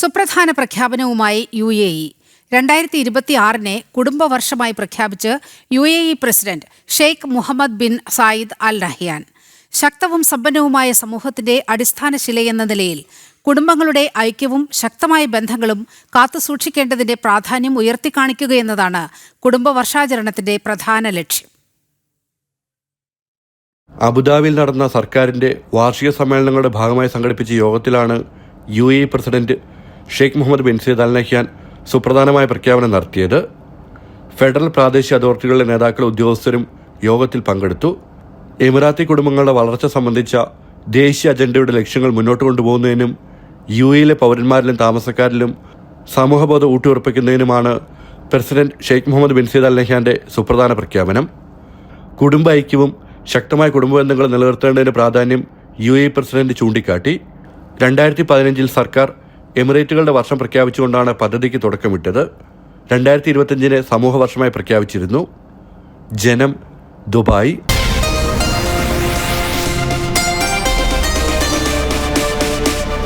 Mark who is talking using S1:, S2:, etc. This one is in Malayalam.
S1: സുപ്രധാന പ്രഖ്യാപനവുമായി യു എ ഇ. രണ്ടായിരത്തി ഇരുപത്തി ആറിനെ കുടുംബവർഷമായി പ്രഖ്യാപിച്ച് U A E president Sheikh Mohamed bin Zayed Al Nahyan. ശക്തവും സമ്പന്നവുമായ സമൂഹത്തിന്റെ അടിസ്ഥാന ശിലയെന്ന നിലയിൽ കുടുംബങ്ങളുടെ ഐക്യവും ശക്തമായ ബന്ധങ്ങളും കാത്തുസൂക്ഷിക്കേണ്ടതിന്റെ പ്രാധാന്യം ഉയർത്തിക്കാണിക്കുകയെന്നതാണ് കുടുംബവർഷാചരണത്തിന്റെ പ്രധാന ലക്ഷ്യം.
S2: അബുദാബിയിൽ നടന്ന സർക്കാരിന്റെ വാർഷിക സമ്മേളനങ്ങളുടെ ഭാഗമായി സംഘടിപ്പിച്ച യോഗത്തിലാണ് U A president Sheikh Mohamed bin Zayed Al Nahyan സുപ്രധാനമായ പ്രഖ്യാപനം നടത്തിയത് ഫെഡറൽ പ്രാദേശിക അതോറിറ്റികളിലെ നേതാക്കളും ഉദ്യോഗസ്ഥരും യോഗത്തിൽ പങ്കെടുത്തു. എമിറാത്തി കുടുംബങ്ങളുടെ വളർച്ച സംബന്ധിച്ച ദേശീയ അജണ്ടയുടെ ലക്ഷ്യങ്ങൾ മുന്നോട്ട് കൊണ്ടുപോകുന്നതിനും യു എയിലെ പൗരന്മാരിലും താമസക്കാരിലും സമൂഹബോധം ഊട്ടിയുറപ്പിക്കുന്നതിനുമാണ് president Sheikh Mohamed bin Zayed Al നഹ്യാന്റെ സുപ്രധാന പ്രഖ്യാപനം. കുടുംബ ഐക്യവും ശക്തമായ കുടുംബ ബന്ധങ്ങൾ നിലനിർത്തേണ്ടതിന്റെ പ്രാധാന്യം യു എ പ്രസിഡന്റ് ചൂണ്ടിക്കാട്ടി. രണ്ടായിരത്തി പതിനഞ്ചിൽ സർക്കാർ എമിറേറ്റുകളുടെ വർഷം പ്രഖ്യാപിച്ചുകൊണ്ടാണ് പദ്ധതിക്ക് തുടക്കമിട്ടത്. രണ്ടായിരത്തി ഇരുപത്തിയഞ്ചിന് സമൂഹ വർഷമായി പ്രഖ്യാപിച്ചിരുന്നു. ജനം ദുബായ്